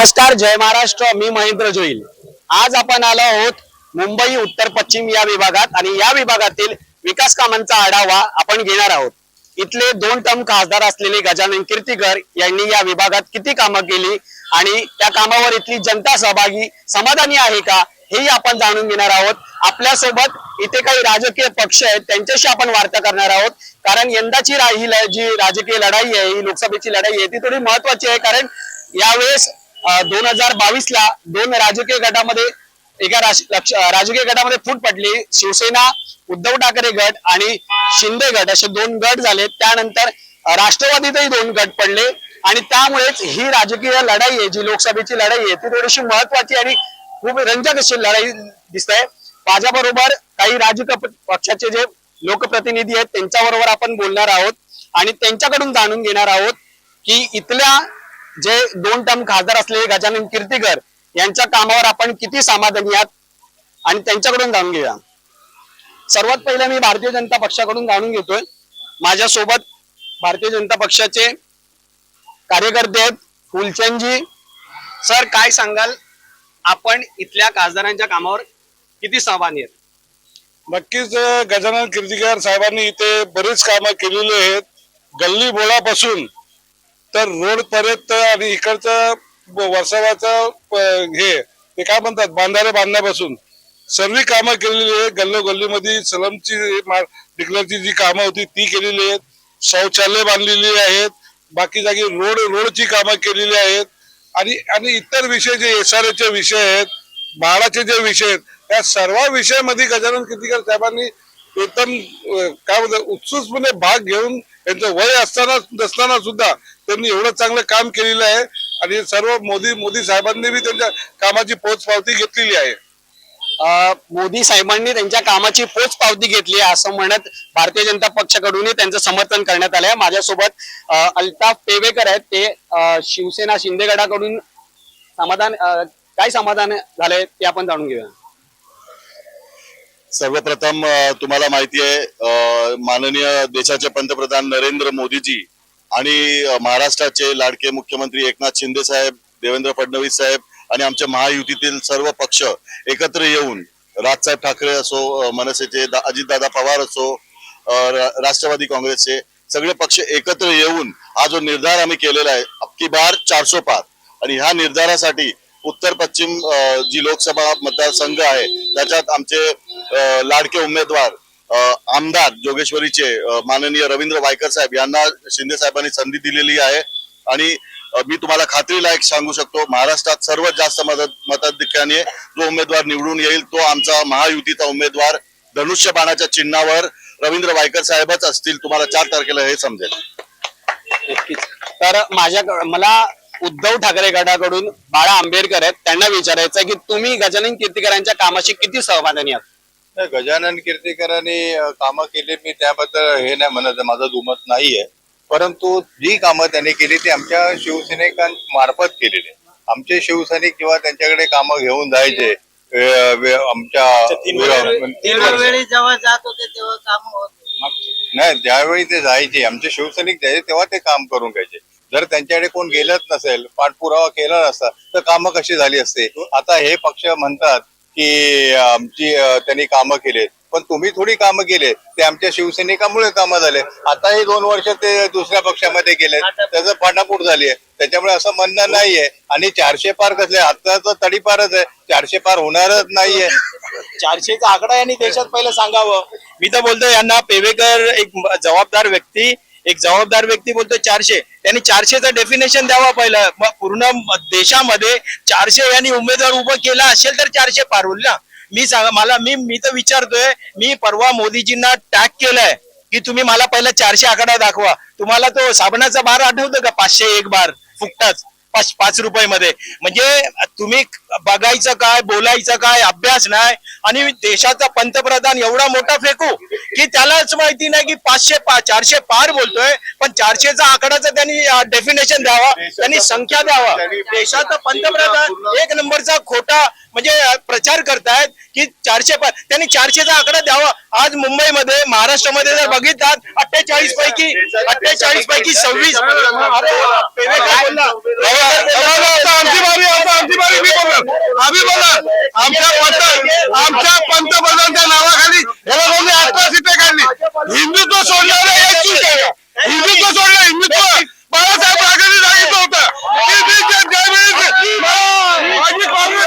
नमस्कार जय महाराष्ट्र मी महेंद्र जोईल. आज आपण आलो आहोत मुंबई उत्तर पश्चिम या विभागात आणि या विभागातील विकास कामांचा आढावा आपण घेणार आहोत. इथले दोन टर्म खासदार असलेले गजानन कीर्तीकर यांनी या विभागात किती कामं केली आणि त्या कामावर इथली जनता सहभागी समाधानी आहे का हेही आपण जाणून घेणार आहोत. आपल्यासोबत इथे काही राजकीय पक्ष आहेत त्यांच्याशी आपण वार्ता करणार आहोत. कारण यंदाची रा- ही जी राजकीय लढाई आहे ही लोकसभेची लढाई आहे ती थोडी महत्वाची आहे कारण यावेळेस दोन हजार बावीस ला दोन राजकीय गटामध्ये एका राजकीय गटामध्ये फूट पडली. शिवसेना उद्धव ठाकरे गट आणि शिंदे गट असे दोन गट झाले. त्यानंतर राष्ट्रवादीतही दोन गट पडले. आणि त्यामुळेच ही राजकीय लढाई आहे जी लोकसभेची लढाई आहे ती थोडीशी महत्वाची आणि खूप रंजक अशी लढाई दिसत. आहे माझ्याबरोबर काही राजकीय पक्षाचे जे लोकप्रतिनिधी आहेत त्यांच्याबरोबर आपण बोलणार आहोत. आणि त्यांच्याकडून जाणून घेणार आहोत की इथल्या जे दोन टर्म खासदार असलेले गजानन कीर्तीकर यांच्या कामावर आपण किती समाधानी आहात आणि त्यांच्याकडून जाणून घेऊया. सर्वात पहिले मी भारतीय जनता पक्षाकडून जाणून घेतोय. माझ्यासोबत भारतीय जनता पक्षाचे कार्यकर्ते आहेत फुलचंदजी. सर काय सांगाल? आपण इथल्या खासदारांच्या कामावर किती समाधानी आहेत? नक्कीच गजानन कीर्तीकर साहेबांनी इथे बरीच कामं केलेली आहेत. गल्ली बोळापासून तर रोड पर्यंत आणि इकडचं वर्षावाचं हे ते काय म्हणतात बांधारे बांधण्यापासून. सर्व कामं केलेली आहेत. गल्लोगल्लीमध्ये सलमची डिक्लरची जी कामं होती ती केलेली आहेत. शौचालय बांधलेली आहेत. बाकी जागी रोड रोडची कामं केलेली आहेत. आणि आणि इतर विषय जे एस आर चे विषय आहेत बाळाचे जे विषय आहेत त्या सर्व विषयामध्ये गजानन कीर्तिकर साहेबांनी एकदम काय म्हणतात उत्सुकपणे भाग घेऊन त्यांचं वय असताना नसताना सुद्धा त्यांनी एवढं चांगलं काम केलेलं आहे आणि सर्व मोदी मोदी साहेबांनी बी त्यांच्या कामाची पोचपावती घेतलेली आहे. मोदी साहेबांनी त्यांच्या कामाची पोच पावती घेतली आहे असं म्हणत भारतीय जनता पक्षाकडूनही त्यांचं समर्थन करण्यात आलंय माझ्यासोबत अं, अल्ताफ पेवेकर आहेत. ते शिवसेना शिंदे गटाकडून समाधान काय समाधान झालंय ते आपण जाणून घेऊया. सर्वप्रथम तुम्हाला माहिती आहे अ, माननीय देशाचे पंतप्रधान नरेंद्र मोदीजी आणि महाराष्ट्राचे लाडके मुख्यमंत्री एकनाथ शिंदे साहेब देवेंद्र फडणवीस साहेब आणि आमच्या महायुतीतील सर्व पक्ष एकत्र येऊन राजसाहेब ठाकरे असो मनसेचे अजितदादा पवार असो राष्ट्रवादी काँग्रेसचे सगळे पक्ष एकत्र येऊन हा जो निर्धार आम्ही केलेला आहे अबकी बार चारसो पार. आणि ह्या निर्धारासाठी उत्तर पश्चिम जी लोकसभा मतदारसंघ आहे त्याच्यात आमचे लाडके उमेदवार आमदार जोगेश्वरीचे माननीय रवींद्र वायकर साहेब यांना शिंदे साहेबांनी संधी दिलेली आहे. आणि मी तुम्हाला खात्रीलायक सांगू शकतो महाराष्ट्रात सर्वात जास्त मदत मताधिक्याने जो उमेदवार निवडून येईल तो आमचा महायुतीचा उमेदवार धनुष्य बाणाच्या चिन्हावर रवींद्र वायकर साहेबच असतील. तुम्हाला चार तारखेला हे समजेल. तर माझ्या मला उद्धव ठाकरे गटाकडून बाळा आंबेडकर आहेत त्यांना विचारायचं आहे की तुम्ही गजानन कीर्तीकरांच्या कामाशी किती सहमानी आहात? गजानन कीर्तीकरांनी कामं केली मी त्याबद्दल हे नाही म्हणत माझं दुमत नाहीये परंतु जी कामं त्यांनी केली ती आमच्या शिवसैनिकांमार्फत केलेली आहे. आमचे शिवसैनिक किंवा त्यांच्याकडे कामं घेऊन जायचे आमच्या तीन वर्ष. वेळी जेव्हा जात होते तेव्हा काम होत नाही ज्यावेळी ते जायचे आमचे शिवसैनिक जायचे तेव्हा ते काम करून घ्यायचे जर त्यांच्याकडे कोण गेलंच नसेल पाठपुरावा केला नसता तर कामं कशी झाली असते आता हे पक्ष म्हणतात की आमची त्यांनी कामं केले. पण तुम्ही थोडी कामं केले. ते आमच्या शिवसैनिकामुळे कामं झाले. आता हे दोन वर्ष ते दुसऱ्या पक्षामध्ये गेले. त्याचं पाठापूट झाली आहे. त्याच्यामुळे असं म्हणणं नाहीये. आणि चारशे पार कसले? आता तर तडीपारच आहे. चारशे पार होणारच नाहीये. चारशेचा आकडा यांनी देशात पहिलं सांगावं. मी तर बोलतो यांना पेवेकर एक जबाबदार व्यक्ती एक जबाबदार व्यक्ती बोलतो चारशे. त्यांनी चारशेचं डेफिनेशन द्यावं पहिलं. मग पूर्ण देशामध्ये चारशे यांनी उमेदवार उभं केला असेल तर चारशे पार ना? मी सांगा मला मी मी तर विचारतोय मी परवा मोदीजींना टॅग केलाय की तुम्ही मला पहिला चारशे आकडा दाखवा. तुम्हाला तो साबणाचा बार आठवतो का? पाचशे एक बार फुकटाच. पाच पाच रुपये मध्ये म्हणजे तुम्ही बघायचं काय बोलायचं काय अभ्यास नाही आणि देशाचा पंतप्रधान एवढा मोठा फेकू की त्यालाच माहिती नाही की पाचशे पा चारशे पार बोलतोय पण चारशेचा आकडाचा त्यांनी डेफिनेशन द्यावा त्यांनी संख्या द्यावा. देशाचा पंतप्रधान एक नंबरचा खोटा म्हणजे प्रचार करतायत की चारशे पार त्यांनी चारशेचा आकडा द्यावा. आज मुंबईमध्ये महाराष्ट्रामध्ये जर बघितलात अठ्ठेचाळीस पैकी अठ्ठेचाळीस पैकी सव्वीस. अरे आमची बारी आता आमची बारी मी बोलणार आम्ही बोलणार आमच्या पंत आमच्या पंतप्रधानांच्या नावाखाली याला कोणी अठरा सीटे काढली हिंदुत्व सोडल्यावर हिंदुत्व सोडलं हिंदुत्व बाळासाहेब ठाकरेंनी सांगितलं होतं की मी माझी काँग्रेस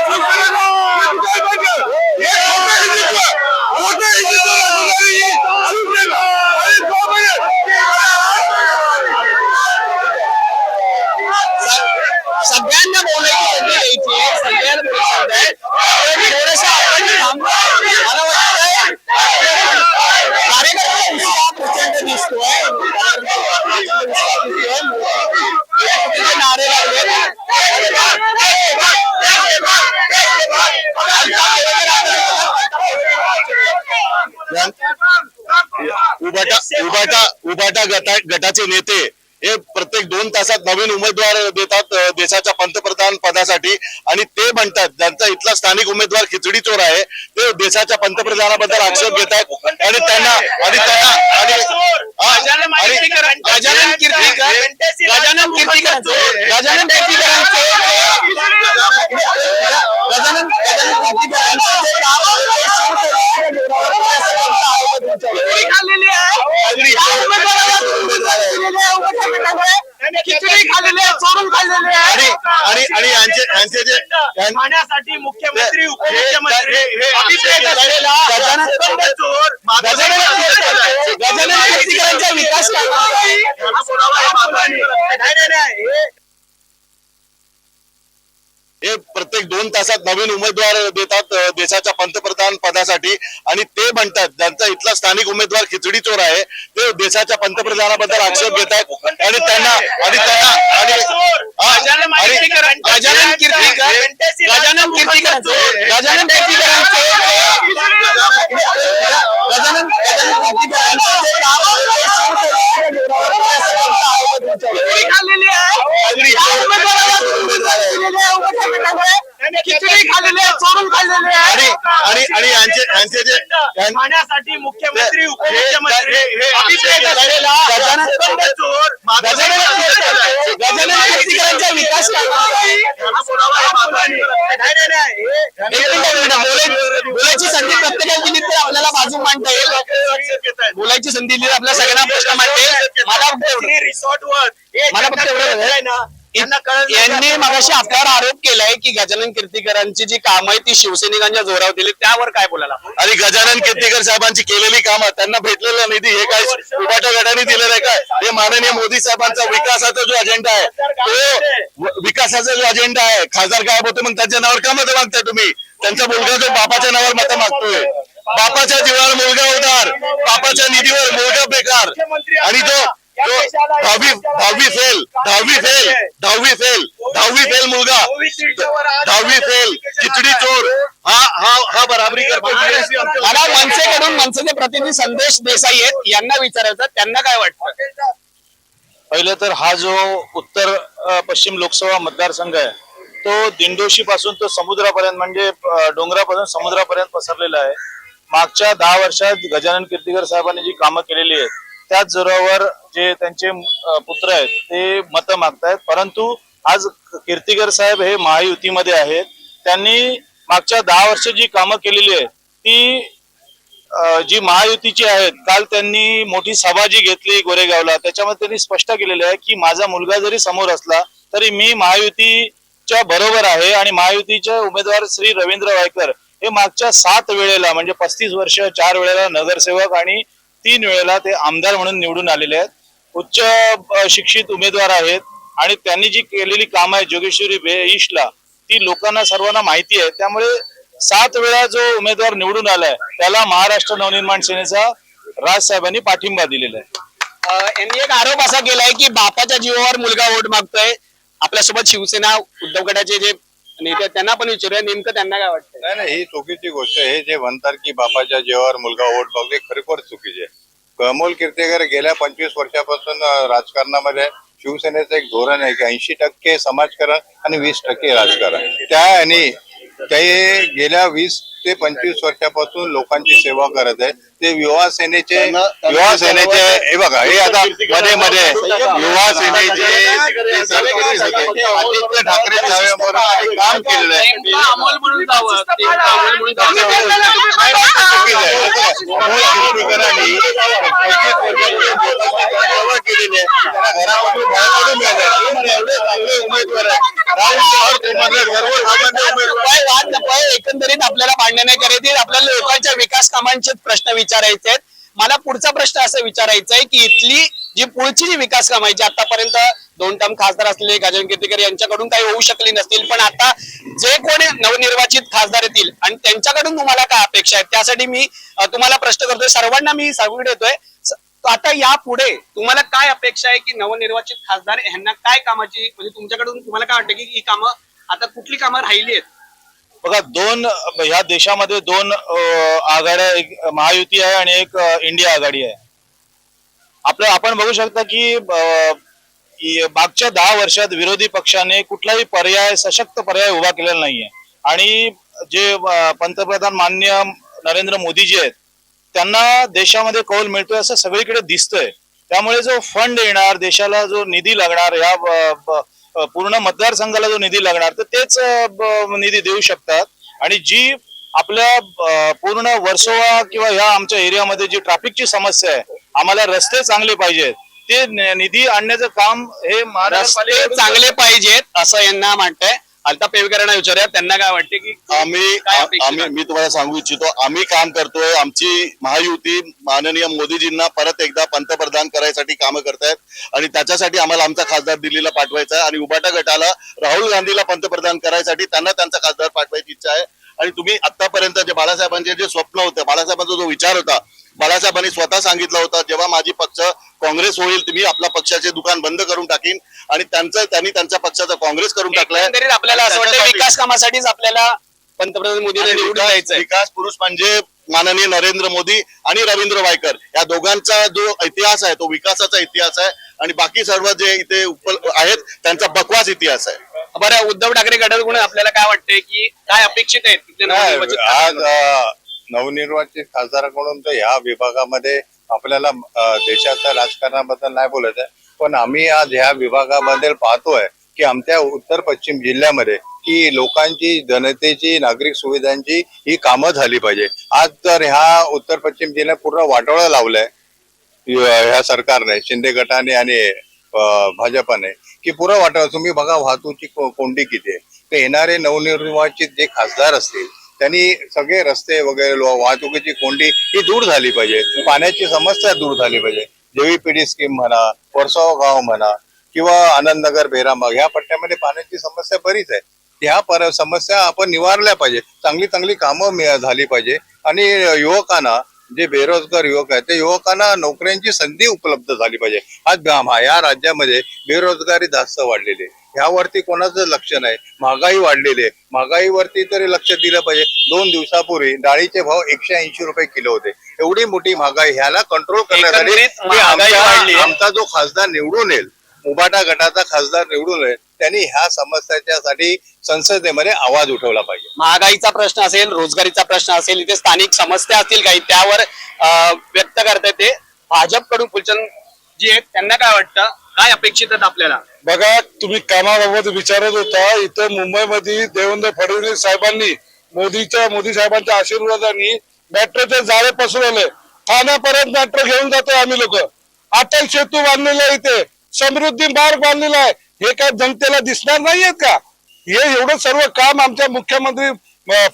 गटाचे नेते हे प्रत्येक दोन तासात नवीन उमेदवार देतात देशाच्या पंतप्रधान पदासाठी. आणि ते म्हणतात ज्यांचा इथला स्थानिक उमेदवार खिचडी चोर आहे ते देशाच्या पंतप्रधानाबद्दल आक्षेप घेत आहेत आणि त्यांना आणि त्यांना आणि गजानन कीर्तीकर गजानन कीर्तीकर गजानन गजानन कीर्तीकरांचं जे काम आहे, खाल्लेली आहे या उमेदवाराला खिचडी चोरून खाल्लेली आणि आणि आणि यांचे यांचे जे यां- खाण्यासाठी मुख्यमंत्री उपमुख्यमंत्री हे- अभिप्रेत असलेला गजानन चोर गजानन कीर्तीकर- गजानन कीर्तीकरांच्या विकास नाही नाही नाही. हे हे प्रत्येक दोन तासात नवीन उमेदवार देतात देशाच्या पंतप्रधान पदासाठी. आणि ते म्हणतात ज्यांचा इथला स्थानिक उमेदवार खिचडी चोर आहे ते देशाच्या पंतप्रधानाबद्दल आक्षेप घेत आहेत आणि त्यांना आणि त्यांना आणि हा, गजानन आणि- कीर्तीकर- गजानन कीर्तीकर गजानन कीर्तीकर गजानन कीर्तीकरांचे गजानन गजानन कीर्तीकरांचं जे काम आहे, खाल्लेली आहे या उमेदवाराला खिचडी खाल्लेली आहे चोरून खाल्लेली आणि आणि यांचे यांचे जे खाण्यासाठी मुख्यमंत्री उपमुख्यमंत्री असलेला चोर गजानन विकास बोलायची संधी प्रत्येकाला दिली तर आपल्याला बाजू मांडता येईल. बोलायची संधी दिली आपल्या सगळ्यांना प्रश्न मांडता येईल. मला रिसॉर्ट वर मला फक्त एवढं ना. यांनी? मगाशी आपल्यावर आरोप केलाय की गजानन कीर्तीकरांची जी कामं आहे ती शिवसैनिकांच्या जोरावर दिली त्यावर काय बोलायला आणि गजानन कीर्तीकर साहेबांची केलेली कामं त्यांना भेटलेला निधी हे काय उभाटा गटाने दिलेलं आहे काय? हे माननीय मोदी साहेबांचा विकासाचा जो अजेंडा आहे तो विकासाचा जो अजेंडा आहे खासदार गायब होते मग त्यांच्या नावावर का मतं मागताय तुम्ही. त्यांचा मुलगा जो बापाच्या नावावर मतं मागतोय. बापाच्या जीवावर मुलगा उदार बापाच्या निधीवर मुलगा बेकार. आणि जो दहावी दहावी फेल दहावी फेल दहावी फेल दहावी फेल मुलगा. दहावी फेल खिचडी चोर. हा हा हा बराबरी करतो. मला मनसेकडून मनसेचे प्रतिनिधी संदेश देसाई आहेत. यांना विचारायचं त्यांना काय वाटतं? पहिले तर हा जो उत्तर पश्चिम लोकसभा मतदारसंघ आहे तो दिंडोशी पासून तो समुद्रापर्यंत म्हणजे डोंगरापासून समुद्रापर्यंत पसरलेला आहे. मागच्या दहा वर्षात गजानन कीर्तीकर साहेबांनी जी कामं केलेली आहेत त्याच जोरावर जे त्यांचे पुत्र आहेत ते मतं मागतायत. परंतु आज कीर्तिकर साहेब हे महायुतीमध्ये आहेत. त्यांनी मागच्या दहा वर्ष जी कामं केलेली आहेत ती जी महायुतीची आहेत काल त्यांनी मोठी सभा जी घेतली गोरेगावला त्याच्यामध्ये त्यांनी स्पष्ट केलेलं आहे की माझा मुलगा जरी समोर असला तरी मी महायुतीच्या बरोबर आहे आणि महायुतीचे उमेदवार श्री रवींद्र वायकर हे मागच्या सात वेळेला म्हणजे पस्तीस वर्ष चार वेळेला नगरसेवक आणि तीन वेळेला ते आमदार म्हणून निवडून आलेले आहेत. उच्च शिक्षित उमेदवार आहेत आणि त्यांनी जी केलेली कामं आहेत जोगेश्वरी बे ईस्टला ती लोकांना सर्वांना माहिती आहे. त्यामुळे सात वेळा जो उमेदवार निवडून आलाय त्याला महाराष्ट्र नवनिर्माण सेनेचा राजसाहेबांनी पाठिंबा दिलेला आहे. यांनी एक आरोप असा केलाय की बापाच्या जीवावर मुलगा वोट मागतोय. आपल्यासोबत शिवसेना उद्धव गटाचे जे नेते त्यांना पण विचारूया नेमकं त्यांना काय वाटतं नाही नाही ही चुकीची गोष्ट आहे. हे जे म्हणतात की बापाच्या जीवावर मुलगा वोट बघते खरोखर चुकीचे आहे. कमोल किर्तेकर गेल्या पंचवीस वर्षापासून अं, राजकारणामध्ये शिवसेनेचं एक धोरण आहे की ऐंशी टक्के समाजकारण आणि वीस टक्के राजकारण. त्या आणि ते गेल्या वीस ते पंचवीस वर्षापासून लोकांची सेवा करत आहे ते युवा सेनेचे युवा सेनेचे हे बघा हे आता मध्ये मध्ये युवा सेनेचे. आदित्य ठाकरे काम केलेलं आहे. सर्वसामान्य उमेदवार एकंदरीत आपल्याला मांडण्या करायची आपल्याला लोकांच्या विकास कामांचे प्रश्न विचारायचे आहेत. मला पुढचा प्रश्न असा विचारायचा आहे की इथली जी पुढची जी विकास कामं आहे जी आतापर्यंत दोन टर्म खासदार असलेले गजानन कीर्तीकर यांच्याकडून काही होऊ शकली नसतील पण आता जे कोणी नवनिर्वाचित खासदार येतील आणि त्यांच्याकडून तुम्हाला काय अपेक्षा आहेत? त्यासाठी मी तुम्हाला प्रश्न करतोय. सर्वांना मी सांगून येतोय आता आता यापुढे तुम्हाला काय अपेक्षा आहे की नवनिर्वाचित खासदार यांना काय कामाची म्हणजे तुमच्याकडून तुम्हाला काय वाटतं की ही कामं आता कुठली कामं राहिली आहेत? बघा दोन ह्या देशामध्ये दोन आघाड्या एक महायुती आहे आणि एक इंडिया आघाडी आहे. आपलं आपण बघू शकता की मागच्या दहा वर्षात विरोधी पक्षाने कुठलाही पर्याय सशक्त पर्याय उभा केलेला नाहीये. आणि जे पंतप्रधान मान्य नरेंद्र मोदीजी आहेत त्यांना देशामध्ये कौल मिळतोय असं सगळीकडे दिसतंय. त्यामुळे जो फंड येणार देशाला जो निधी लागणार या पूर्ण मतदारसंघाला जो निधी लागणार तर तेच निधी देऊ शकतात. आणि जी आपल्या पूर्ण वर्सोवा किंवा ह्या आमच्या एरियामध्ये जी ट्रॅफिकची समस्या आहे आम्हाला रस्ते चांगले पाहिजेत. ते निधी आणण्याचं काम हे महाराष्ट्र चांगले पाहिजेत असं यांना म्हणतंय अल्ताफ पेवेकरांना विचारूया. त्यांना काय वाटते की आम्ही काय अपेक्षित आम्ही आहे? मी तुम्हाला सांगू इच्छितो आम्ही काम करतोय. आमची महायुती माननीय मोदीजींना परत एकदा पंतप्रधान करायसाठी कामं करतायत. आणि त्याच्यासाठी आम्हाला आमचा खासदार दिल्लीला पाठवायचा आहे. आणि उबाटा गटाला राहुल गांधीला पंतप्रधान करायसाठी त्यांना त्यांचा खासदार पाठवायची इच्छा आहे. आणि तुम्ही आतापर्यंत जे बाळासाहेबांचे जे स्वप्न होतं बाळासाहेबांचा जो विचार होता बाळासाहेबांनी स्वतः सांगितलं होतं जेव्हा माझी पक्ष काँग्रेस होईल तुम्ही आपल्या पक्षाचे दुकान बंद करून टाकीन आणि त्यांचं त्यांनी त्यांच्या पक्षाचा काँग्रेस करून टाकलाय. आपल्याला असं वाटतं विकास कामासाठीच आपल्याला पंतप्रधान निवडून विकास पुरुष म्हणजे माननीय नरेंद्र मोदी आणि रवींद्र वायकर. या दोघांचा जो इतिहास आहे तो विकासाचा इतिहास आहे आणि बाकी सर्व जे इथे आहेत त्यांचा बकवास इतिहास आहे. बरं उद्धव ठाकरे गटाकडून आपल्याला काय वाटतंय की काय अपेक्षित आहेत आज नवनिर्वाचित खासदाराकडून तर ह्या विभागामध्ये आपल्याला देशाच्या राजकारणाबद्दल नाही बोलत आहे. पण आम्ही आज ह्या विभागाबद्दल पाहतोय की आमच्या उत्तर पश्चिम जिल्ह्यामध्ये की लोकांची जनतेची नागरिक सुविधांची ही कामं झाली पाहिजे. आज तर ह्या उत्तर पश्चिम जिल्ह्यात पूर्ण वाटोळं लावलंय ह्या सरकारने शिंदे गटाने आणि भाजपाने की पुरं वाटत तुम्ही बघा वाहतूकची कोंडी किती आहे. तर येणारे नवनिर्वाचित जे खासदार असतील त्यांनी सगळे रस्ते वगैरे वाहतुकीची कोंडी ही दूर झाली पाहिजे. पाण्याची समस्या दूर झाली पाहिजे. जेवीपीडी स्कीम म्हणा वर्सोवा गाव म्हणा किंवा आनंदनगर बेरामबाग ह्या पट्ट्यामध्ये पाण्याची समस्या बरीच आहे. ह्या पर समस्या आपण निवारल्या पाहिजे. चांगली चांगली कामं झाली पाहिजे. आणि युवकांना जे बेरोजगार युवक आहेत त्या युवकांना नोकऱ्यांची संधी उपलब्ध झाली पाहिजे. आज या राज्यामध्ये बेरोजगारी जास्त वाढलेली आहे. ह्यावरती कोणाचं लक्ष नाही. महागाई वाढलेली आहे. महागाईवरती तरी लक्ष दिलं पाहिजे. दोन दिवसापूर्वी डाळीचे भाव एकशे ऐंशी रुपये किलो होते. एवढी मोठी महागाई ह्याला कंट्रोल करण्यासाठी. आमचा जो खासदार निवडून येईल उबाटा गटाचा खासदार निवडून त्यांनी ह्या समस्याच्यासाठी संसदेमध्ये आवाज उठवला पाहिजे. महागाईचा प्रश्न असेल रोजगारीचा प्रश्न असेल इथे स्थानिक समस्या असतील काही त्यावर व्यक्त करताय ते. भाजपकडून फुलचंद जी आहेत त्यांना काय वाटतं? काय अपेक्षित आहेत आपल्याला? बघा तुम्ही कामाबाबत विचारत होता इथं मुंबईमध्ये देवेंद्र फडणवीस साहेबांनी मोदीच्या मोदी साहेबांच्या आशीर्वादाने मेट्रोचे जाळे पसरवले ठाण्यापर्यंत मेट्रो घेऊन जातो आम्ही लोक. अटल सेतू बांधलेला इथे. समृद्धी मार्ग बांधलेला आहे. हे काय जनतेला दिसणार नाहीयेत का? हे एवढं सर्व काम आमच्या मुख्यमंत्री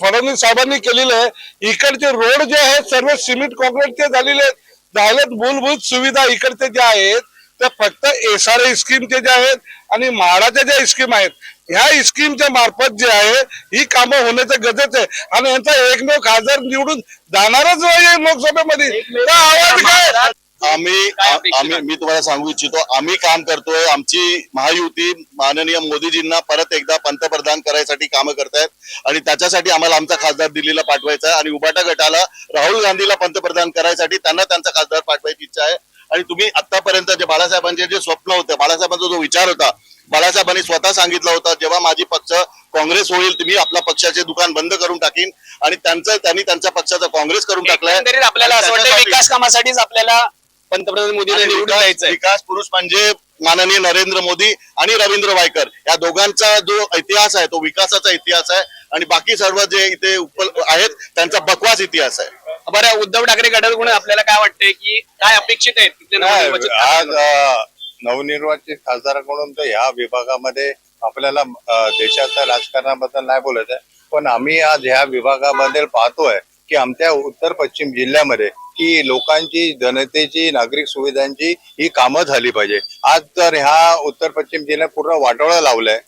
फडणवीस साहेबांनी केलेलं आहे. इकडचे रोड जे आहेत सर्व सिमेंट कॉन्क्रीटचे झालेले आहेत. झालेत मूलभूत सुविधा इकडचे ज्या आहेत त्या फक्त एस आर स्कीमचे जे आहेत आणि म्हाडाच्या ज्या स्कीम आहेत. ह्या स्कीमच्या मार्फत जे आहे ही कामं होण्याचं गरजेचं आहे. आणि यांचा एकमेव खासदार निवडून जाणारच नाही लोकसभेमध्ये. आवाज काय? आम्ही आम्ही? मी तुम्हाला सांगू इच्छितो आम्ही काम करतोय. आमची महायुती माननीय मोदीजींना परत एकदा पंतप्रधान करायसाठी कामं करतायत आणि त्याच्यासाठी आम्हाला आमचा खासदार दिल्लीला पाठवायचा आहे. आणि उबाटा गटाला राहुल गांधीला पंतप्रधान करायसाठी त्यांना त्यांचा खासदार पाठवायची इच्छा आहे. आणि तुम्ही आतापर्यंत जे बाळासाहेबांचे जे स्वप्न होतं बाळासाहेबांचा जो विचार होता बाळासाहेबांनी स्वतः सांगितलं होतं जेव्हा माझी पक्ष काँग्रेस होईल तुम्ही आपल्या पक्षाचे दुकान बंद करून टाकीन. आणि त्यांचं त्यांनी त्यांच्या पक्षाचा काँग्रेस करून टाकलाय. आपल्याला असं वाटतं विकास कामासाठीच आपल्याला पंतप्रधान मोदींना आणि निवडून विकास द्यायचंय. विकास पुरुष म्हणजे माननीय नरेंद्र मोदी आणि रवींद्र वायकर. या दोघांचा जो इतिहास आहे तो विकासाचा इतिहास आहे आणि बाकी सर्व जे इथे आहेत त्यांचा बकवास इतिहास आहे. बरं उद्धव ठाकरे गटाकडून आपल्याला काय वाटतंय की काय अपेक्षित आहेत तिथले आज नवनिर्वाचित खासदाराकडून तर ह्या विभागामध्ये आपल्याला देशाच्या राजकारणाबद्दल नाही बोलायचं आहे. पण आम्ही आज ह्या विभागाबद्दल पाहतोय की आमच्या उत्तर पश्चिम जिल्ह्यामध्ये की लोकांची जनतेची नागरिक सुविधांची ही कामं झाली पाहिजे. आज तर ह्या उत्तर पश्चिम जिल्ह्यात पूर्ण वाटोळा लावलाय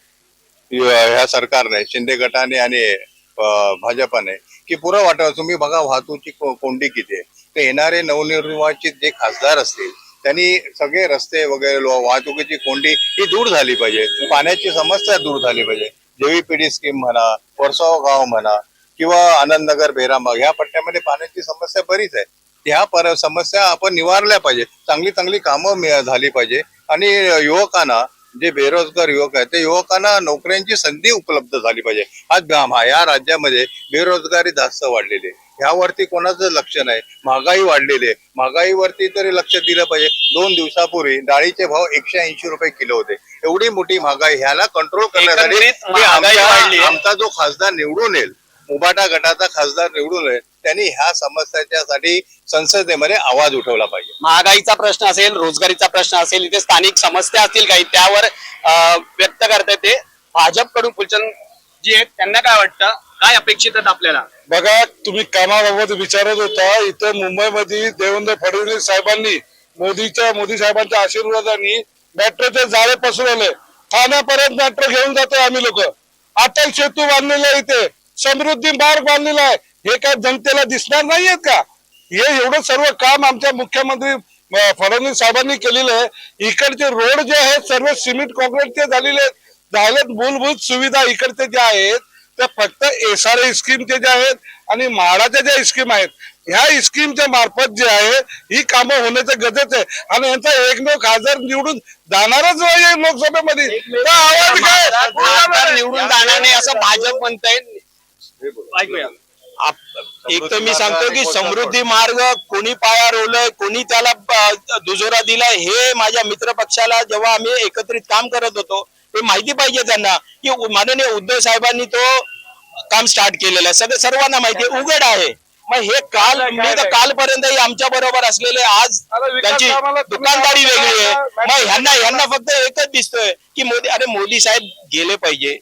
ह्या सरकारने शिंदे गटाने आणि भाजपाने की पुरं वाटत तुम्ही बघा वाहतूकची कोंडी किती आहे. ते येणारे नवनिर्वाचित जे खासदार असतील त्यांनी सगळे रस्ते वगैरे वाहतुकीची कोंडी ही दूर झाली पाहिजे. पाण्याची समस्या दूर झाली पाहिजे. जेवीपीडी स्कीम म्हणा वर्सोवा गाव म्हणा किंवा आनंदनगर बेरामबाग ह्या पट्ट्यामध्ये पाण्याची समस्या बरीच आहे. ह्या पर समस्या आपण निवारल्या पाहिजे चांगली चांगली कामं झाली पाहिजे. आणि युवकांना जे बेरोजगार युवक आहेत त्या युवकांना नोकऱ्यांची संधी उपलब्ध झाली पाहिजे. आज या राज्यामध्ये बेरोजगारी जास्त वाढलेली आहे. ह्यावरती कोणाचं लक्ष नाही. महागाई वाढलेली आहे. महागाईवरती तरी लक्ष दिलं पाहिजे. दोन दिवसापूर्वी डाळीचे भाव एकशे ऐंशी रुपये किलो होते. एवढी मोठी महागाई ह्याला कंट्रोल करण्यासाठी वाढली आमचा जो खासदार निवडून येईल उबाटा गटाचा खासदार निवडून येईल त्यांनी ह्या समस्याच्यासाठी संसदेमध्ये आवाज उठवला पाहिजे. महागाईचा प्रश्न असेल रोजगारीचा प्रश्न असेल इथे स्थानिक समस्या असतील काही त्यावर व्यक्त करताय ते. भाजपकडून फुलचंद जी आहेत त्यांना काय वाटतं? काय अपेक्षित आहेत आपल्याला? बघा तुम्ही कामाबाबत विचारत होता इथं मुंबईमध्ये देवेंद्र फडणवीस साहेबांनी मोदीच्या मोदी साहेबांच्या आशीर्वादाने मेट्रोचे जाळे पसरवले. ठाण्यापर्यंत मेट्रो घेऊन जातो आम्ही लोक. अटल सेतू बांधलेला आहे इथे. समृद्धी मार्ग बांधलेला आहे. हे काय जनतेला दिसणार नाहीयेत का? हे एवढं सर्व काम आमच्या मुख्यमंत्री फडणवीस साहेबांनी केलेलं आहे. इकडचे रोड जे आहेत सर्व सिमेंट कॉन्क्रीटचे झालेले आहेत. झालेत मूलभूत सुविधा इकडचे जे आहेत त्या फक्त एस आर ए स्कीमचे जे आहेत आणि म्हाडाच्या ज्या स्कीम आहेत. ह्या स्कीमच्या मार्फत जे आहे ही कामं होण्याचं गरजेचं आहे. आणि यांचा एकमेव खासदार निवडून जाणारच नाही लोकसभेमध्ये. आवाज काय? निवडून जाणार नाही असं भाजप म्हणताय. एक तर मी सांगतो की समृद्धी मार्ग कोणी पाया रोवलंय कोणी त्याला दुजोरा दिलाय हे माझ्या मित्र पक्षाला जेव्हा आम्ही एकत्रित काम करत होतो ते माहिती पाहिजे त्यांना की माननीय उद्धव साहेबांनी तो काम स्टार्ट केलेलं आहे. सगळं सर्वांना माहिती आहे उघड आहे. मग हे काल मी तर कालपर्यंतही आमच्या बरोबर असलेले आज त्यांची दुकानदारी वेगळी आहे? मग ह्यांना ह्यांना फक्त एकच दिसतोय की मोदी अरे मोदी साहेब गेले पाहिजे.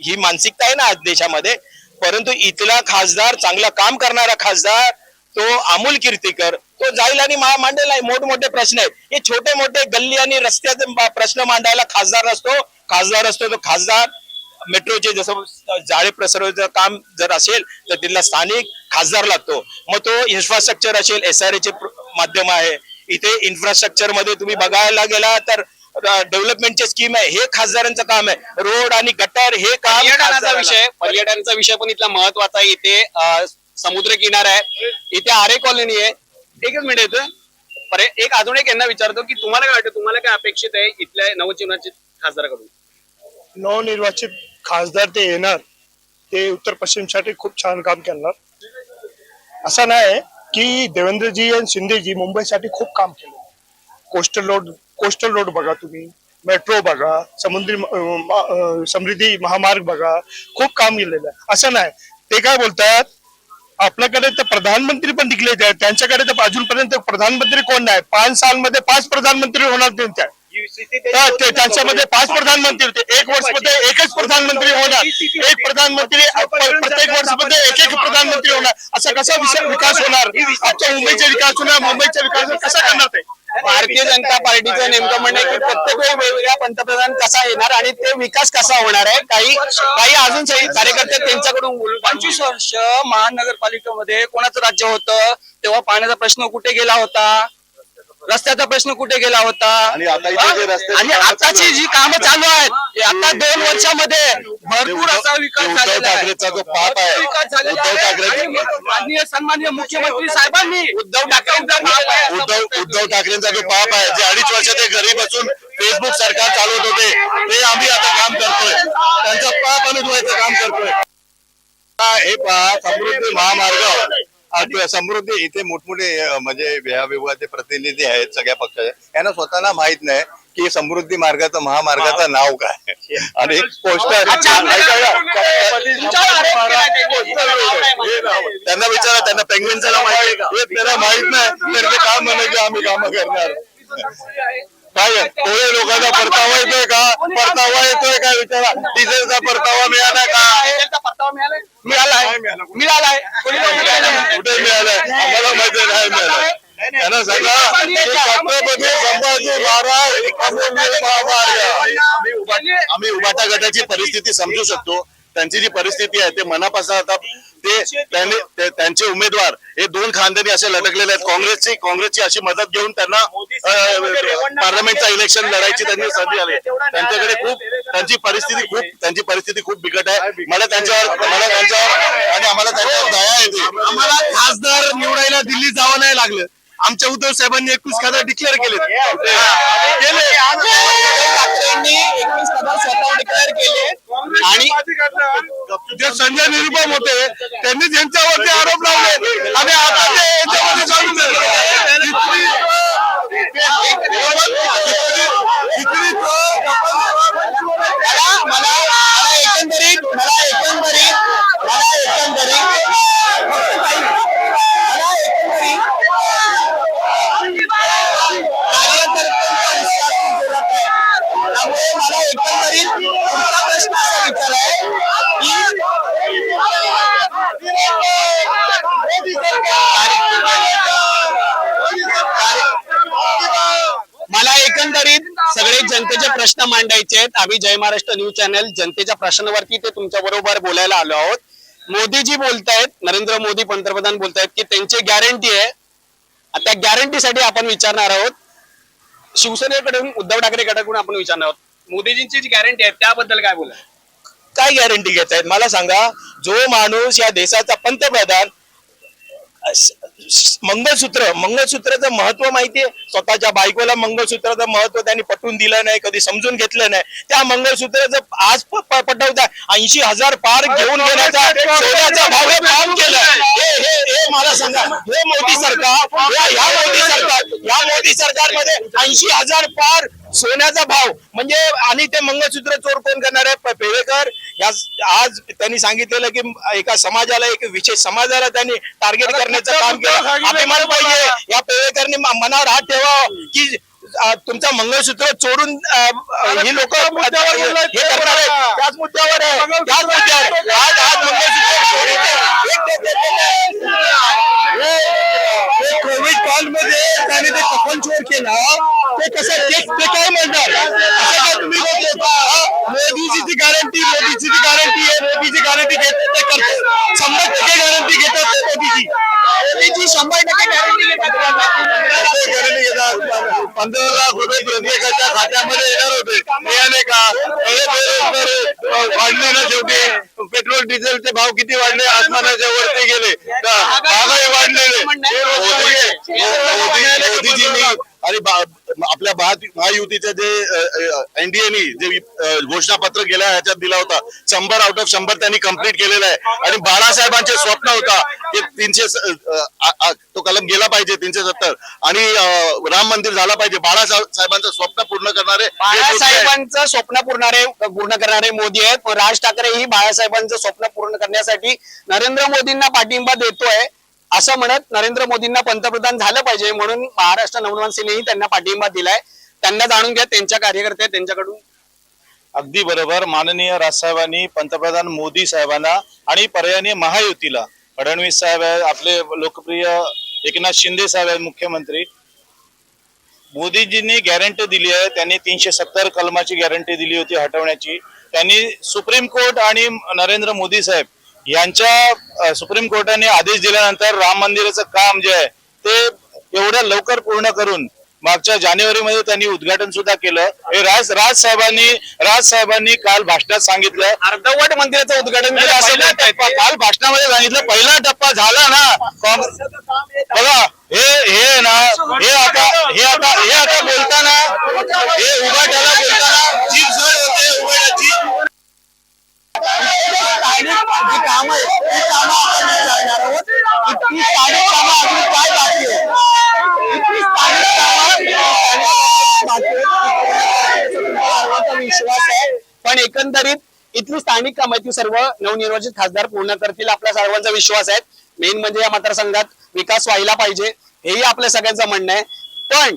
ही मानसिकता आहे ना आज देशामध्ये. परंतु इथला खासदार चांगला काम करणारा खासदार तो अमोल कीर्तीकर तो जाईल आणि मांडेल. मोठमोठे प्रश्न आहेत. हे छोटे मोठे गल्ली आणि रस्त्याचे प्रश्न मांडायला खासदार असतो. खासदार असतो तो खासदार. मेट्रोचे जसं जाळे प्रसरवायचं काम जर असेल तर तिथला स्थानिक खासदार लागतो. मग तो इन्फ्रास्ट्रक्चर असेल एस आर चे माध्यम आहे. इथे इन्फ्रास्ट्रक्चरमध्ये तुम्ही बघायला गेला तर डेव्हलपमेंटचे स्कीम आहे हे खासदारांचं काम आहे. रोड आणि गटर हे काम पर्यटनाचा विषय पर्यटनाचा विषय पण इथला महत्त्वाचा आहे. इथे समुद्र किनारा आहे. इथे आरे कॉलनी आहे. एकच मिनिट येतोय एक अजून एक यांना विचारतो की तुम्हाला काय वाटतं तुम्हाला काय अपेक्षित आहे इथल्या नवचिन्हाचित खासदाराकडून? नवनिर्वाचित खासदार ते येणार ते उत्तर पश्चिमसाठी खूप छान काम करणार. असं नाही की देवेंद्रजी आणि शिंदेजी मुंबईसाठी खूप काम केलं. कोस्टल रोड कोस्टल रोड बघा तुम्ही मेट्रो बघा समुद्री समृद्धी महामार्ग बघा खूप काम केलेलं आहे. असं नाही ते काय बोलतात आपल्याकडे तर प्रधानमंत्री पण टिकले आहेत त्यांच्याकडे तर अजूनपर्यंत प्रधानमंत्री कोण नाही पाच सालमध्ये पाच प्रधानमंत्री होणार त्यांच्या ते त्यांच्यामध्ये पाच प्रधानमंत्री होते एक वर्षमध्ये एकच प्रधानमंत्री होणार. एक प्रधानमंत्री प्रत्येक वर्षमध्ये एक एक प्रधानमंत्री होणार. असा कसा विकास होणार? आमच्या मुंबईचा विकास होणार मुंबईचा विकास कसा करणार ते? भारतीय जनता पार्टीचं नेमकं म्हणणं आहे की प्रत्येक वेळी वेगवेगळ्या पंतप्रधान कसा येणार आणि ते विकास कसा होणार आहे? काही काही अजून काही कार्यकर्ते त्यांच्याकडून बोलू पंचवीस वर्ष महानगरपालिकेमध्ये कोणाचं राज्य होतं तेव्हा पाण्याचा प्रश्न कुठे गेला होता? रस्त्याचा प्रश्न कुठे गेला होता आणि हा? आताची जी कामं चालू आहेत आता दोन वर्षामध्ये भरपूर असा विकास झालेला आहे. विकास झालेला आहे. माननीय सन्माननीय मुख्यमंत्री साहेबांनी उद्धव ठाकरेंचा उद्धव. उद्धव ठाकरेंचा जो पाप आहे जे अडीच वर्ष ते घरी बसून फेसबुक सरकार चालवत होते ते आम्ही आता काम करतोय त्यांचा पाप अनुभवायचं काम करतोय हा, हे पहा समृद्धी महामार्ग समृद्धी इथे मोठमोठे म्हणजे विभागाचे प्रतिनिधी आहेत सगळ्या पक्षाचे यांना स्वतःला माहीत नाही की समृद्धी मार्गाचं महामार्गाचं नाव काय आणि पोस्टर त्यांनी. त्यांना विचारा त्यांना पेंग्विनचं नाव माहिती आहे का? त्याला माहीत नाही. तर ते काम म्हणे की आम्ही काम करणार. काय परतावा येतोय का? परतावा येतोय का? विचारा. डिझेलचा परतावा मिळाला का? डिझेलचा परतावा मिळालाय? मिळालाय. मिळालाय मिळालाय. कोणी लोकांना कुठे मिळालाय? आम्हाला माहिती नाही मिळालाय. त्यांना सांगा. छत्रपती संभाजी महाराज आम्ही उभाटा गटाची परिस्थिती समजू शकतो. त्यांची जी परिस्थिती आहे ते मनापासून आता ते त्यांनी त्यांचे उमेदवार हे दोन खानदानी असे लटकलेले आहेत. काँग्रेसची काँग्रेसची अशी मदत घेऊन त्यांना पार्लमेंटचं इलेक्शन लढायची त्यांनी संधी आली. त्यांच्याकडे खूप त्यांची परिस्थिती खूप त्यांची परिस्थिती खूप बिकट आहे. मला त्यांच्यावर मला त्यांच्यावर आणि आम्हाला त्यांच्यावर दया येते आम्हाला खासदार निवडायला दिल्ली जावं नाही लागलं. आमच्या उद्धव साहेबांनी एकवीस खासदार डिक्लेअर केले ठाकरेंनी एकवीस खासदार स्वतः डिक्लेअर केले आणि जे संजय निरुपम होते त्यांनी त्यांच्यावरती आरोप लावले आणि आता ते यांच्यामध्ये जाऊन मला मला मला एकंदरीत मला एकंदरीत मला एकंदरीत मला एकंदरीत कार्यकर्त्यांचा विश्वास जोरात आहे. त्यामुळे मला एकंदरीत तुमचा प्रश्न असा विचार आहे की मला एकंदरीत सगळे जनतेचे प्रश्न मांडायचे आहेत आम्ही जय महाराष्ट्र न्यूज चॅनल जनतेच्या प्रश्नावरती ते तुमच्या बरोबर बोलायला आलो आहोत. मोदीजी बोलतायत नरेंद्र मोदी पंतप्रधान बोलतायत की त्यांची गॅरंटी आहे. त्या गॅरंटीसाठी आपण विचारणार आहोत. शिवसेनेकडून उद्धव ठाकरे गटाकडून आपण विचारणार आहोत. मोदीजींची जी गॅरंटी आहे त्याबद्दल काय बोला काय गॅरंटी घेत आहेत मला सांगा जो माणूस या देशाचा पंतप्रधान मंगळसूत्र मंगळसूत्राचं महत्त्व माहितीये? स्वतःच्या बायकोला मंगळसूत्राचं महत्त्व त्यांनी पटवून दिलं नाही कधी समजून घेतलं नाही. त्या मंगळसूत्राचं आज पटवता ऐंशी हजार पार घेऊन घेण्याचा सोन्याचा भाव काम केलं हे हे हे मला सांगा. हे मोदी सरकार या या मोदी सरकार या मोदी सरकारमध्ये ऐंशी हजार पार सोन्याचा भाव म्हणजे आणि ते मंगळसूत्र चोर कोण करणार आहे? पेवेकर. या आज त्यांनी सांगितलेलं की एका समाजाला एक विशेष समाजाला त्यांनी टार्गेट करण्याचं काम केलं. अभिमान पाहिजे. या पेवेकरनी मनावर हात ठेवा की तुमचा मंगळसूत्र चोरून ही लोक हे त्याच मुद्द्यावर आहे. त्याच मुद्द्यावर आज मंगळसूत्र कोविड काल मध्ये त्याने ते कफन चोर केला. ते कसं ते काय म्हणणार? असं काय तुम्ही गॅरंटी आहे मोदीची गॅरंटी घेतात ते करतात शंभर टक्के गॅरंटी घेतात ते मोदीची मोदीची शंभर टक्के गॅरंटी घेतात गॅरंटी घेतात पंधरा लाख रुपये प्रत्येकाच्या खात्यामध्ये येणार होते. मिळाले का बेरोजगार वाढले ना शेवटी. पेट्रोल डिझेलचे भाव किती वाढले आसमानाच्या वरती गेले. का? महागाई वाढलेले मोदीजींनी आणि आपल्या महा- महायुतीच्या जे एनडीएनी जे घोषणापत्र गेल्या ह्याच्यात दिला होता. शंभर आउट ऑफ शंभर त्यांनी कंप्लीट केलेला आहे. आणि बाळासाहेबांचे स्वप्न होता की तीनशे तो कलम गेला पाहिजे तीनशे सत्तर. आणि राम मंदिर झाला पाहिजे. बाळासाहेबांचं स्वप्न पूर्ण करणारे बाळासाहेबांचं स्वप्न पूर्णारे पूर्ण करणारे मोदी आहेत. पण राज ठाकरे ही बाळासाहेबांचं स्वप्न पूर्ण करण्यासाठी नरेंद्र मोदींना पाठिंबा देतोय. असं म्हणत नरेंद्र मोदींना पंतप्रधान झालं पाहिजे म्हणून महाराष्ट्र नवनिर्माण सेनेही त्यांना पाठिंबा दिलाय. त्यांना जाणून घ्या त्यांच्या कार्यकर्ते त्यांच्याकडून. अगदी बरोबर. माननीय राजसाहेबांनी पंतप्रधान मोदी साहेबांना आणि पर्यायाने महायुतीला फडणवीस साहेब आहे आपले लोकप्रिय एकनाथ शिंदे साहेब आहेत मुख्यमंत्री. मोदीजींनी गॅरंटी दिली आहे. त्यांनी तीनशे सत्तर कलमाची गॅरंटी दिली होती हटवण्याची. त्यांनी सुप्रीम कोर्ट आणि नरेंद्र मोदी साहेब यांच्या सुप्रीम कोर्टाने आदेश दिल्यानंतर राम मंदिराचं काम जे आहे ते एवढ्या लवकर पूर्ण करून मागच्या जानेवारीमध्ये त्यांनी उद्घाटन सुद्धा केलं. हे राज राज साहेबांनी राज साहेबांनी काल भाषणात सांगितलं. अर्धवट मंदिराचं उद्घाटन केलं असं काल भाषणामध्ये सांगितलं पहिला टप्पा झाला ना. बघा हे हे ना हे आता हे आता हे आता बोलताना हे उभाट्याला बोलताना जीभ जड होते स्थानिक जी ती कामं आपण विचारणार आहोत. इतकी स्थानिक कामं अजून काय बाकी आहे? इतकी स्थानिक कामं, बाकी विश्वास आहे पण एकंदरीत इथली स्थानिक कामं ती सर्व नवनिर्वाचित खासदार पूर्ण करतील आपल्या सर्वांचा विश्वास आहे मेन म्हणजे या मतदारसंघात विकास व्हायला पाहिजे हेही आपल्या सगळ्यांचं म्हणणं आहे पण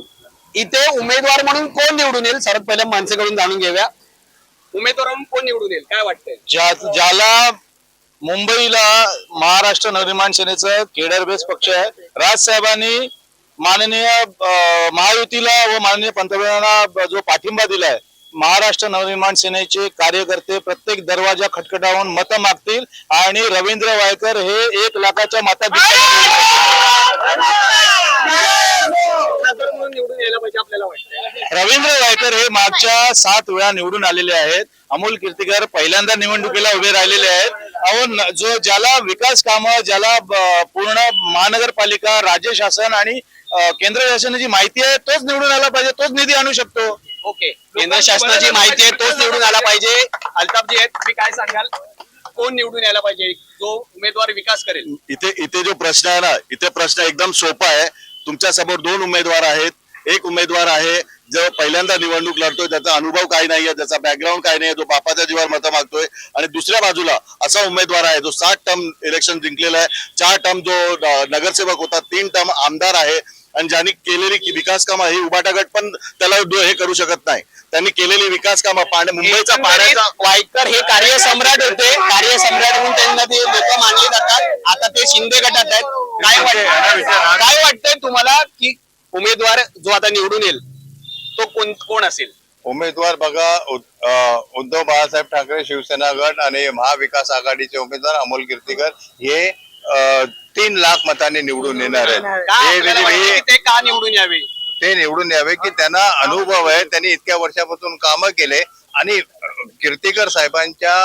इथे उमेदवार म्हणून कोण निवडून येईल सर्वात पहिले माणसेकडून जाणून घेऊया उमेदवार कोण निवडून येईल? काय वाटतंय? ज्या ज्याला मुंबईला महाराष्ट्र नवनिर्माण सेनेचं केडर बेस पक्ष आहे राज साहेबांनी माननीय महायुतीला व माननीय पंतप्रधानांना जो पाठिंबा दिलाय महाराष्ट्र नवनिर्माण सेनेचे कार्यकर्ते प्रत्येक दरवाजा खटखटावून मतं मागतील आणि रवींद्र वायकर हे एक लाखाच्या म्हणून निवडून यायला पाहिजे आपल्याला वाटतं. रवींद्र वायकर हे मागच्या सात वेळा निवडून आलेले आहेत. अमोल कीर्तिकर पहिल्यांदा निवडणुकीला उभे राहिलेले आहेत. अहो जो ज्याला विकास कामं ज्याला पूर्ण महानगरपालिका राज्य शासन आणि केंद्र शासनाची माहिती आहे तोच निवडून आला पाहिजे तोच निधी आणू शकतो. ओके. केंद्र शासनाची माहिती आहे तोच निवडून आला पाहिजे. अल्ताफजी आहेत तुम्ही काय सांगाल? कोण निवडून यायला पाहिजे? जो उमेदवार विकास करेल. इथे इथे जो प्रश्न आहे ना इथे प्रश्न एकदम सोपा आहे. तुमच्यासमोर दोन उमेदवार आहेत. एक उमेदवार आहे जो पहिल्यांदा निवडणूक लढतोय त्याचा अनुभव काही नाहीये त्याचा बॅकग्राऊंड काही नाहीये जो बापाच्या जीवावर मतं मागतोय. आणि दुसऱ्या बाजूला असा उमेदवार आहे जो सात टर्म इलेक्शन जिंकलेला आहे. चार टर्म जो नगरसेवक होता तीन टर्म आमदार आहे. आणि ज्यांनी केलेली की विकास कामं ही उबाटा गट पण त्याला हे करू शकत नाही. त्यांनी केलेली विकास कामं पाण्या मुंबईचा पाण्याचा वायकर हे कार्यसम्राट होते. कार्यसम्राट म्हणून त्यांना ते लोक मानले जातात. आता ते शिंदे गटात आहेत. काय वाटतं काय वाटतंय तुम्हाला की उमेदवार जो आता निवडून येईल तो कोण कोण असेल? उमेदवार बघा उद्धव बाळासाहेब ठाकरे शिवसेना गट आणि महाविकास आघाडीचे उमेदवार अमोल कीर्तीकर हे तीन लाख मतांनी निवडून येणार आहेत. ते का निवडून यावे? ते निवडून यावे की त्यांना अनुभव आहे त्यांनी इतक्या वर्षापासून कामं केले आणि कीर्तीकर साहेबांच्या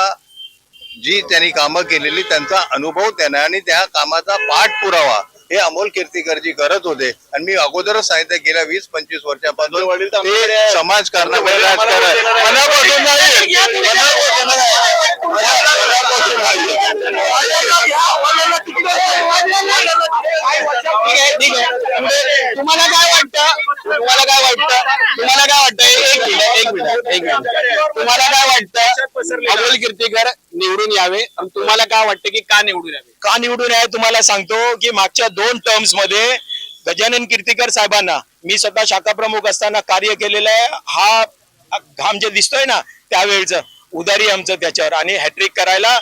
जी त्यांनी कामं केलेली त्यांचा अनुभव त्यांना आणि त्या कामाचा पाठपुरावा हे अमोल कीर्तीकरची करत होते. आणि मी अगोदरच सांगितलं गेल्या वीस पंचवीस वर्षापासून ते समाजकारणामध्ये राजकारण मनापासून नाही. ठीक आहे तुम्हाला काय वाटतं? तुम्हाला काय वाटतं? तुम्हाला काय वाटतं? एक मिनिट एक मिनिट एक मिनिट. तुम्हाला काय वाटतं? अमोल कीर्तीकर निवडून यावे. आणि तुम्हाला काय वाटतं की का निवडून यावे? का निवडून यावे तुम्हाला सांगतो की मागच्या दोन टर्म्समध्ये गजानन कीर्तीकर साहेबांना मी स्वतः शाखा प्रमुख असताना कार्य केलेलं आहे. हा घाम जे दिसतोय ना त्यावेळचं. उदारी आमचं त्याच्यावर. आणि हॅट्रिक करायला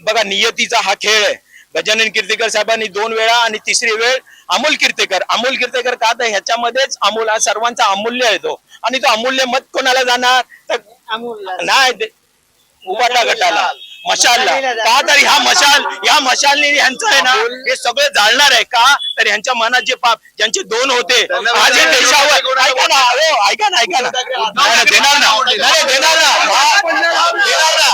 बघा नियतीचा हा खेळ आहे. गजानन कीर्तीकर साहेबांनी दोन वेळा आणि तिसरी वेळ अमोल कीर्तीकर. अमोल कीर्तीकर का तर ह्याच्यामध्येच अमोल हा सर्वांचा अमूल्य आहे तो. आणि तो अमूल्य मत कोणाला जाणार? तर. नाही उबाटा गटाला. मशालला का तर ह्या मशाल या मशालने ह्यांचं आहे ना हे सगळं जाळणार आहे का? तर ह्यांच्या मनात जे पाप ज्यांचे दोन होते आज हे देशावर ऐका ना हो, ऐका ना ऐका ना. नाही, नाही, देणार ना. देणार ना.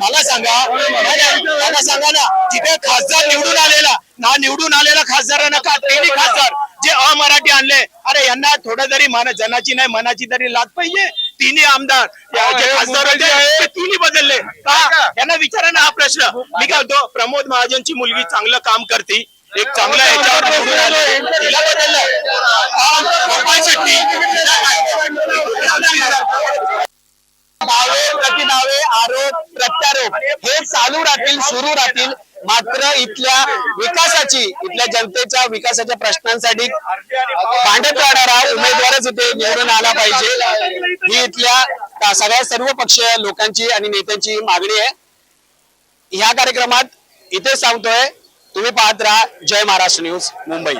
मला सांगा. मला सांगा ना. तिथे खासदार निवडून आलेला ना निवडून आलेला खासदारांना का? तिन्ही खासदार. जे अमराठी आणले. अरे यांना थोडं जरी मन जनाची नाही मनाची तरी लाच पाहिजे. तिन्ही आमदार जे खासदार होते ते तिन्ही बदलले. का? यांना विचारा ना हा प्रश्न. मी काय म्हणतो प्रमोद महाजनची मुलगी चांगलं काम करते. एक चांगला ह्याच्यावर निवडून आले. तिला बदललं. गोपाळ शेट्टी. दावे प्रतिदावे आरोप प्रत्यारोप हे चालू राहतील सुरू राहतील. मात्र इथल्या विकासाची इथल्या जनतेच्या विकासाच्या प्रश्नांसाठी भांडत राहणारा उमेदवारच इथे निवडून आला पाहिजे. ही इथल्या का- सगळ्या सर्व पक्षीय लोकांची आणि नेत्यांची मागणी आहे. ह्या कार्यक्रमात इथे सांगतोय तुम्ही पाहत राहा. जय महाराष्ट्र न्यूज मुंबई.